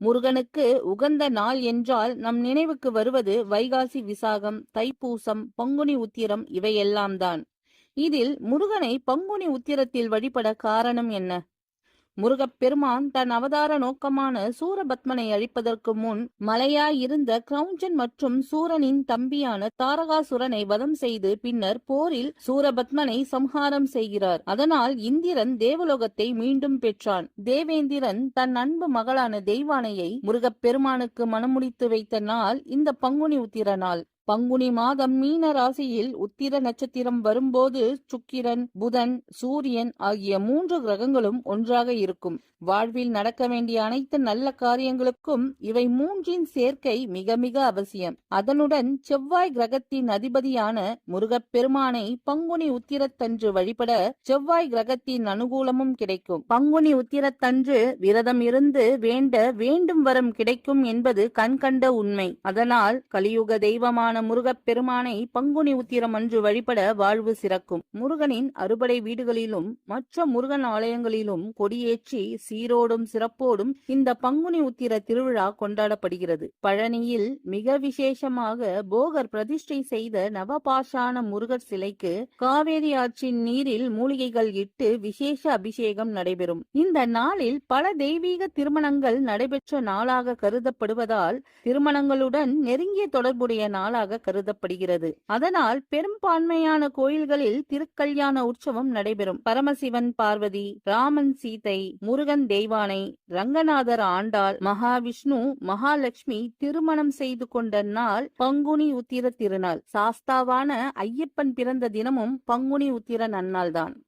முருகனுக்கு உகந்த நாள் என்றால் நம் நினைவுக்கு வருவது வைகாசி விசாகம் தைப்பூசம் பங்குனி உத்திரம் இவையெல்லாம்தான் இதில் முருகனை பங்குனி உத்திரத்தில் வழிபட காரணம் என்ன? முருகப்பெருமான் தன் அவதார நோக்கமான சூரபத்மனை அழிப்பதற்கு முன் மலையாயிருந்த கிரௌஞ்சன் மற்றும் சூரனின் தம்பியான தாரகாசுரனை வதம் செய்து பின்னர் போரில் சூரபத்மனை சம்ஹாரம் செய்கிறார். அதனால் இந்திரன் தேவலோகத்தை மீண்டும் பெற்றான். தேவேந்திரன் தன் அன்பு மகளான தெய்வானையை முருகப்பெருமானுக்கு மனமுடித்து வைத்த நாள் இந்த பங்குனி உத்திர நாள். பங்குனி மாதம் மீன ராசியில் உத்திர நட்சத்திரம் வரும்போது சுக்கிரன் புதன் சூரியன் ஆகிய மூன்று கிரகங்களும் ஒன்றாக இருக்கும். வாழ்வில் நடக்க வேண்டிய அனைத்து நல்ல காரியங்களுக்கும் இவை மூன்றின் சேர்க்கை மிக மிக அவசியம். அதனுடன் செவ்வாய் கிரகத்தின் அதிபதியான முருகப்பெருமானை பங்குனி உத்திரத்தன்று வழிபட செவ்வாய் கிரகத்தின் அனுகூலமும் கிடைக்கும். பங்குனி உத்திரத்தன்று விரதம் இருந்து வேண்ட வேண்டும் வரம் கிடைக்கும் என்பது கண்கண்ட உண்மை. அதனால் கலியுக தெய்வமான முருகப்பெருமானை பங்குனி உத்திரம் அன்று வழிபட வாழ்வு சிறக்கும். முருகனின் அறுபடை வீடுகளிலும் மற்ற முருகன் ஆலயங்களிலும் கொடியேற்றி சீரோடும் சிறப்போடும் இந்த பங்குனி உத்திர திருவிழா கொண்டாடப்படுகிறது. பழனியில் மிக விசேஷமாக போகர் பிரதிஷ்டை செய்த நவபாஷான முருகர் சிலைக்கு காவேரி ஆற்றின் நீரில் மூலிகைகள் இட்டு விசேஷ அபிஷேகம் நடைபெறும். இந்த நாளில் பல தெய்வீக திருமணங்கள் நடைபெற்ற நாளாக கருதப்படுவதால் திருமணங்களுடன் நெருங்கிய தொடர்புடைய நாளாக கருதப்படுகிறது. அதனால் பெரும்பான்மையான கோயில்களில் திருக்கல்யாண உற்சவம் நடைபெறும். பரமசிவன் பார்வதி ராமன் சீதை முருகன் தெய்வானை ரங்கநாதர் ஆண்டாள் மகாவிஷ்ணு மகாலட்சுமி திருமணம் செய்து கொண்ட நாள் பங்குனி உத்திர திருநாள். சாஸ்தாவான ஐயப்பன் பிறந்த தினமும் பங்குனி உத்திர நன்னாள்தான்